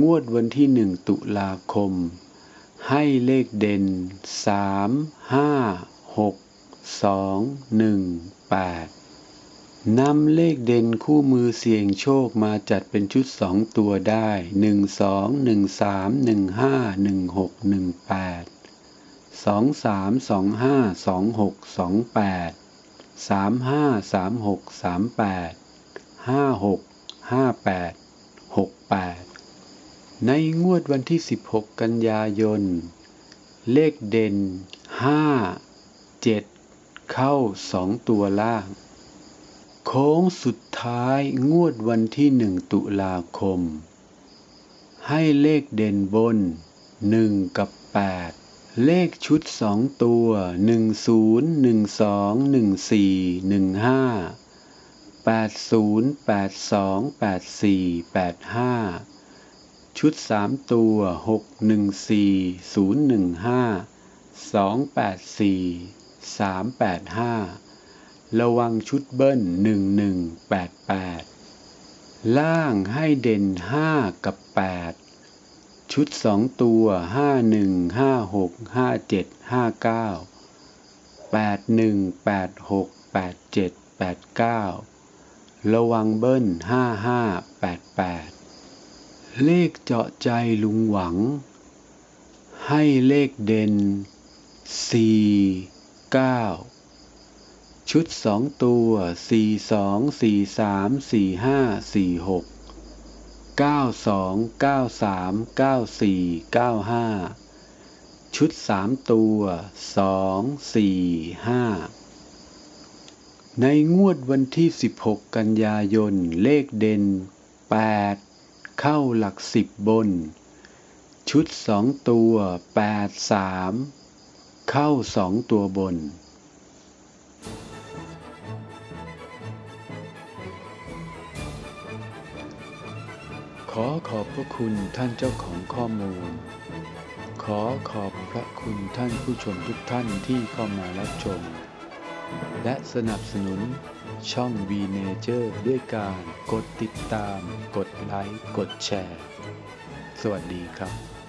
งวดวันที่หนึ่งตุลาคม ให้เลขเด่นสามห้าหกสองหนึ่งแปดนำเลขเด่นคู่มือเสี่ยงโชคมาจัดเป็นชุดสองตัวได้หนึ่งสองหนึ่งสามหนึ่งห้าหนึ่งหกหนึ่งแปดสองสามสองห้าสองหกสองแปดสามห้าสามหกสามแปดห้าหกห้าแปดหกแปด ในงวดวันที่ 16 กันยายน เลขเด่น 5 7 เข้า 2 ตัวล่าง โค้งสุดท้ายงวดวันที่ 1 ตุลาคม ให้เลขเด่นบน 1 กับ 8 เลขชุด 2 ตัว 10 12 14 15 80 82 84 85 ชุด3ตัว614 015 284 385ระวังชุดเบิ้ล1188ล่างให้เด่น5กับ8ชุด2ตัว51 56 57 59 81 86 87 89ระวังเบิ้ล5588 เลขเจาะใจลุงหวัง ให้เลขเด่น 4 9 ชุด 2 ตัว 42 43 45 46 92 93 94 95 ชุด 3 ตัว 2 4 5 ในงวดวันที่ 16 กันยายน เลขเด่น 8 เข้าหลักสิบบน ชุด2ตัว8 3เข้า2ตัวบนขอขอบพระคุณท่านเจ้าของข้อมูล ขอขอบพระคุณท่านผู้ชมทุกท่านที่เข้ามารับชม และสนับสนุนช่อง V Nature ด้วยการกดติดตาม กดไลค์ กดแชร์ สวัสดีครับ